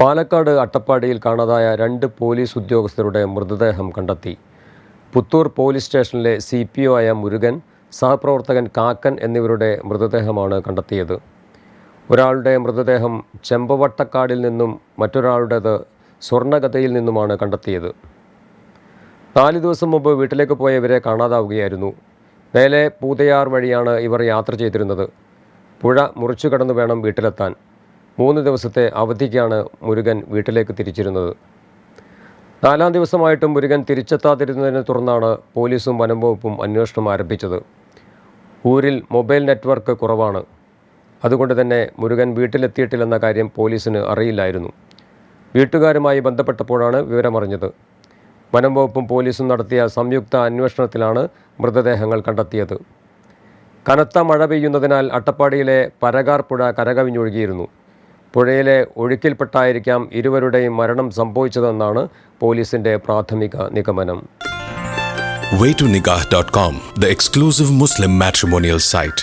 പാലക്കാട് അട്ടപ്പാടിയിൽ കാണാതായ രണ്ട് പോലീസ് ഉദ്യോഗസ്ഥരുടെ മൃതദേഹം കണ്ടെത്തി. പുത്തൂർ പോലീസ് സ്റ്റേഷനിലെ സി പി ഒ ആയ മുരുകൻ സഹപ്രവർത്തകൻ കാക്കൻ എന്നിവരുടെ മൃതദേഹമാണ് കണ്ടെത്തിയത്. ഒരാളുടെ മൃതദേഹം ചെമ്പവട്ടക്കാടിൽ നിന്നും മറ്റൊരാളുടേത് സ്വർണഗതയിൽ നിന്നുമാണ് കണ്ടെത്തിയത്. നാല് ദിവസം മുമ്പ് വീട്ടിലേക്ക് പോയ ഇവരെ കാണാതാവുകയായിരുന്നു. മേലെ പൂതയാർ വഴിയാണ് ഇവർ യാത്ര ചെയ്തിരുന്നത്. പുഴ മുറിച്ചു കടന്നു വേണം വീട്ടിലെത്താൻ. മൂന്ന് ദിവസത്തെ അവധിക്കാണ് മുരുകൻ വീട്ടിലേക്ക് തിരിച്ചിരുന്നത്. നാലാം ദിവസമായിട്ടും മുരുകൻ തിരിച്ചെത്താതിരുന്നതിനെ തുടർന്നാണ് പോലീസും വനംവകുപ്പും അന്വേഷണം ആരംഭിച്ചത്. ഊരിൽ മൊബൈൽ നെറ്റ്വർക്ക് കുറവാണ്. അതുകൊണ്ട് തന്നെ മുരുകൻ വീട്ടിലെത്തിയിട്ടില്ലെന്ന കാര്യം പോലീസിന് അറിയില്ലായിരുന്നു. വീട്ടുകാരുമായി ബന്ധപ്പെട്ടപ്പോഴാണ് വിവരമറിഞ്ഞത്. വനംവകുപ്പും പോലീസും നടത്തിയ സംയുക്ത അന്വേഷണത്തിലാണ് മൃതദേഹങ്ങൾ കണ്ടെത്തിയത്. കനത്ത മഴ പെയ്യുന്നതിനാൽ അട്ടപ്പാടിയിലെ പരകാർ പുഴ കരകവിഞ്ഞൊഴുകിയിരുന്നു. പുഴയിലെ ഒഴുക്കിൽപ്പെട്ടായിരിക്കാം ഇരുവരുടെയും മരണം സംഭവിച്ചതെന്നാണ് പോലീസിന്റെ പ്രാഥമിക നിഗമനം waytonikah.com, the exclusive Muslim matrimonial site.